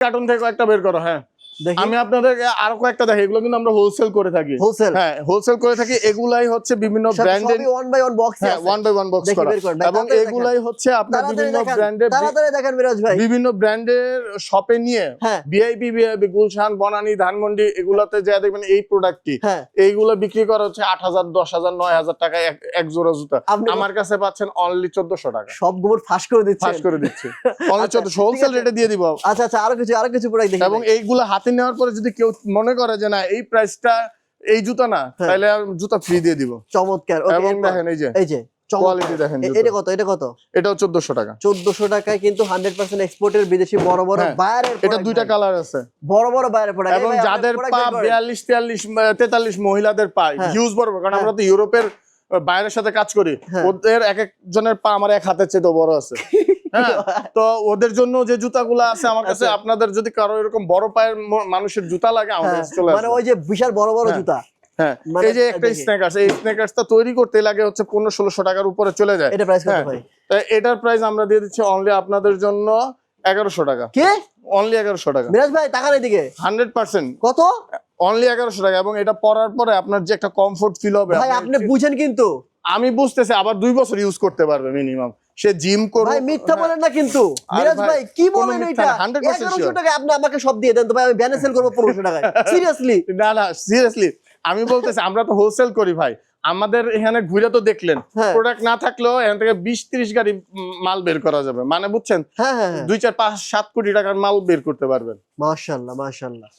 Cartoon থেকে একটা বের করো হ্যাঁ। আমি আপনাদেরকে আরও কয়েকটা দেখি এগুলো কিন্তু আমরা হোলসেল করে থাকি। হোলসেল হ্যাঁ হোলসেল করে থাকি এগুলাই হচ্ছে বিভিন্ন ব্র্যান্ডের ওয়ান বাই ওয়ান বক্স হ্যাঁ ওয়ান বাই ওয়ান বক্স করা। এবং এগুলাই হচ্ছে আপনার বিভিন্ন ব্র্যান্ডের তাড়াতাড়ি দেখেন মিরাজ ভাই। বিভিন্ন ব্র্যান্ডের শপে নিয়ে হ্যাঁ। ভিআইপি ভিআইপি গুলশান বনানী ধানমন্ডি এগুলাতে যা দেখবেন এই প্রোডাক্টটি হ্যাঁ। এইগুলো বিক্রি করা হচ্ছে আট হাজার দশ হাজার নয় হাজার টাকা এক- জোড়া জুতা। আমার কাছে পাচ্ছেন অনলি চোদ্দশো টাকা। সব গোবর ফাঁস করে দিচ্ছেন। ফাঁস করে দিচ্ছি। অনলি হোলসেল রেটে দিয়ে দিব। আচ্ছা আচ্ছা আরও কিছু আরও কিছু প্রোডাক্ট দেখি এবং এইগুলো হাতে নেওয়ার পরে যদি কেউ মনে করে যে না এই প্রাইসটা এই জুতা না হ্যাঁ। তাহলে জুতা ফ্রি দিয়ে দিব। চমৎকার। এবং দেখেন এই যে এই যে কোয়ালিটি দেখেন এ- এটা কত এটা কত? এটাও টাকা। টাকায় কিন্তু হান্ড্রেড পার্সেন্ট এক্সপোর্টের বিদেশি বড় বড় হ্যাঁ, বায়ারের এটা দুইটা কালার আছে। বড় বড় বায়ারের প্রোডাক্ট এবং যাদের পা বিয়াল্লিশ তিয়াল্লিশ তেতাল্লিশ মহিলাদের পা। হিউজ বড় বড়, কারণ হ্যাঁ। আমরা তো ইউরোপের বাইরের সাথে কাজ করি হ্যাঁ। ওদের এক একজনের পা আমার এক হাতের চেয়ে বড় আছে। হ্যাঁ? তো ওদের জন্য যে জুতাগুলো আছে আমার কাছে আচ্ছা। আপনাদের যদি কারও এরকম বড় পায়ের মানুষের জুতা লাগে আমার কাছে চলে মানে ওই যে বিশাল বড় বড় হ্যাঁ। জুতা। হ্যাঁ। মানে এই যে একটা এই তৈরি করতে লাগে হচ্ছে পনেরো ষোলোশো টাকার উপরে চলে যায়। এটা প্রাইস কত হ্যাঁ। ভাই? এটার প্রাইস আমরা দিয়ে দিচ্ছি অনলি আপনাদের জন্য এগারোশো টাকা। কে? অনলি এগারোশো টাকা। মিরাজ ভাই টাকার এদিকে। হান্ড্রেড পার্সেন্ট কত? অনলি এগারোশো টাকা এবং এটা পরার পরে আপনার যে একটা কমফোর্ট ফিল হবে ভাই আপনি- বুঝেন কিন্তু। আমি বুঝতেছি আবার দুই বছর ইউজ করতে পারবে মিনিমাম সে জিম করুক ভাই মিথ্যা হ্যাঁ। বলেন না কিন্তু। মিরাজ ভাই, ভাই কি বলেন এটা? না, 100% টাকা আপনি আমাকে সব দিয়ে দেন তো ভাই আমি ব্যানে সেল করব পনেরোশো টাকায়। সিরিয়াসলি না না সিরিয়াসলি আমি বলতেছি আমরা তো হোলসেল করি ভাই। আমাদের এখানে ঘুরে তো দেখলেন। হ্যাঁ। প্রোডাক্ট না থাকলেও এখান থেকে বিশ ত্রিশ গাড়ি মাল বের করা যাবে। মানে বুঝছেন? হ্যাঁ হ্যাঁ হ্যাঁ। দুই চার পাঁচ সাত কোটি টাকার মাল বের করতে পারবেন। মাশাল্লাহ মাশাল্লাহ।